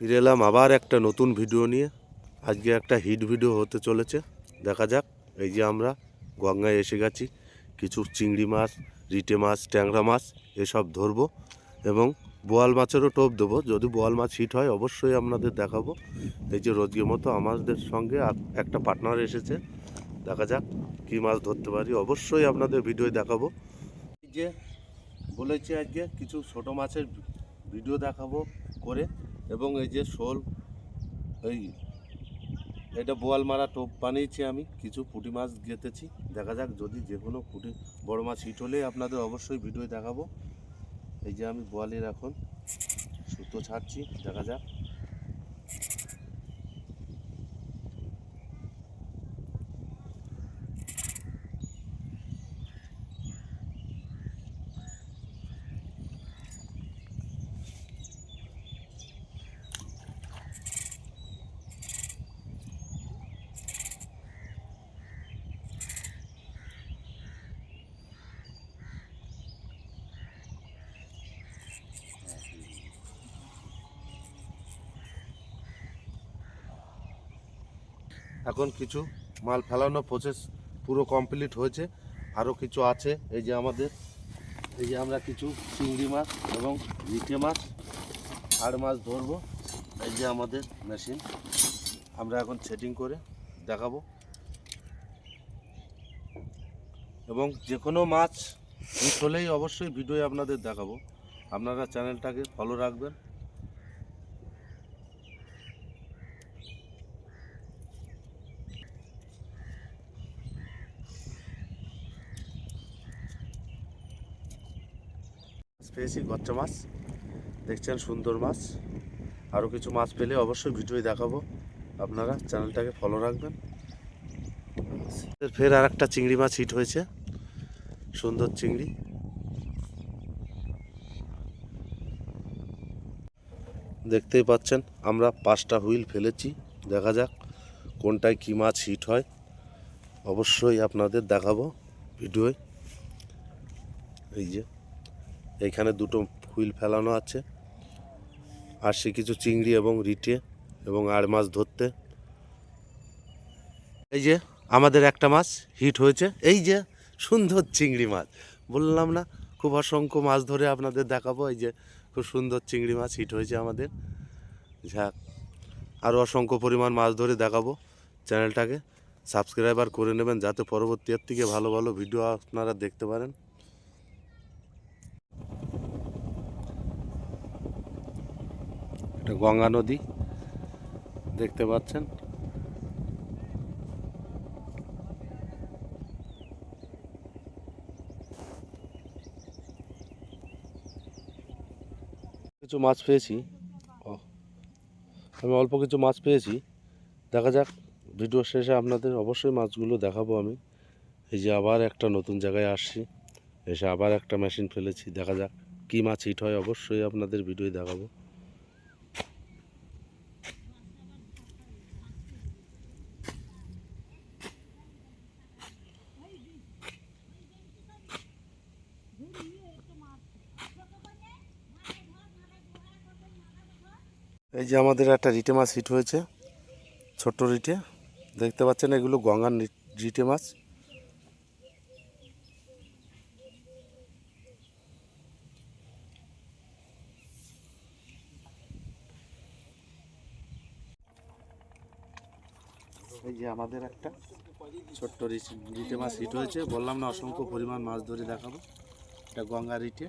ফিরে এলাম আবার একটা নতুন ভিডিও নিয়ে। আজকে একটা হিট ভিডিও হতে চলেছে। দেখা যাক, এই যে আমরা গঙ্গায় এসে গেছি। কিছু চিংড়ি মাছ, রিটে মাছ, ট্যাংরা মাছ, এসব ধরবো এবং বোয়াল মাছেরও টোপ দেবো। যদি বোয়াল মাছ হিট হয়, অবশ্যই আপনাদের দেখাবো। এই যে রোজকের মতো আমাদের সঙ্গে একটা পার্টনার এসেছে। দেখা যাক কী মাছ ধরতে পারি। অবশ্যই আপনাদের ভিডিও দেখাবো। যে বলেছি আজকে, কিছু ছোট মাছের ভিডিও দেখাবো করে। এবং এই যে শোল, এই, এটা বোয়াল মারা টোপ বানিয়েছি আমি, কিছু পুঁটি মাছ গেঁথেছি। দেখা যাক, যদি যে কোনো পুঁটি, বড় মাছ হিট হলে আপনাদের অবশ্যই ভিডিও দেখাবো। এই যে আমি বোয়ালের এখন সুতো ছাড়ছি, দেখা যাক। এখন কিছু মাল ফেলানো প্রসেস পুরো কমপ্লিট হয়েছে। আরও কিছু আছে, এই যে আমাদের, এই যে আমরা কিছু চিংড়ি মাছ এবং রিটে মাছ আর মাছ ধরবো, এই যে আমাদের মেশিন আমরা এখন সেটিং করে দেখাবো। এবং যে কোনো মাছ হলেই অবশ্যই ভিডিও আপনাদের দেখাবো। আপনারা চ্যানেলটাকে ফলো রাখবেন। পেয়েছি, গচ্চা মাছ। দেখছেন, সুন্দর মাছ। আরও কিছু মাছ পেলে অবশ্যই ভিডিও দেখাবো আপনারা। চ্যানেলটাকে ফলো রাখবেন। ফের আর একটা চিংড়ি মাছ হিট হয়েছে। সুন্দর চিংড়ি। দেখতেই পাচ্ছেন, আমরা পাঁচটা হুইল ফেলেছি। দেখা যাক কোনটায় কী মাছ হিট হয়। অবশ্যই আপনাদের দেখাবো ভিডিওয়। এই যে। এইখানে দুটো হুইল ফেলানো আছে। আর সে কিছু চিংড়ি এবং রিটে এবং আর মাছ ধরতে। এই যে আমাদের একটা মাছ হিট হয়েছে। এই যে সুন্দর চিংড়ি মাছ। বললাম না, খুব অসংখ্য মাছ ধরে আপনাদের দেখাবো। এই যে খুব সুন্দর চিংড়ি মাছ হিট হয়েছে আমাদের। যাক আরও অসংখ্য পরিমাণ মাছ ধরে দেখাবো চ্যানেলটাকে। সাবস্ক্রাইবার করে নেবেন যাতে পরবর্তী থেকে ভালো ভালো ভিডিও আপনারা দেখতে পারেন। এটা গঙ্গা নদী দেখতে পাচ্ছেন। কিছু মাছ পেয়েছি। আমি অল্প কিছু মাছ পেয়েছি। দেখা যাক, ভিডিও শেষে আপনাদের অবশ্যই মাছগুলো দেখাবো আমি। এই যে আবার একটা নতুন জায়গায় আসছি, এসে আবার একটা মেশিন ফেলেছি। দেখা যাক, কী মাছ হিট হয়, অবশ্যই আপনাদের ভিডিও দেখাবো। এই যে আমাদের একটা রিটে মাছ হিট হয়েছে, ছোট্ট রিটে। দেখতে পাচ্ছেন এগুলো গঙ্গার রিটে মাছ। এই যে আমাদের একটা ছোট্ট রিটে মাছ হিট হয়েছে। বললাম না, অসংখ্য পরিমাণ মাছ ধরে দেখাবো। এটা গঙ্গা রিটে।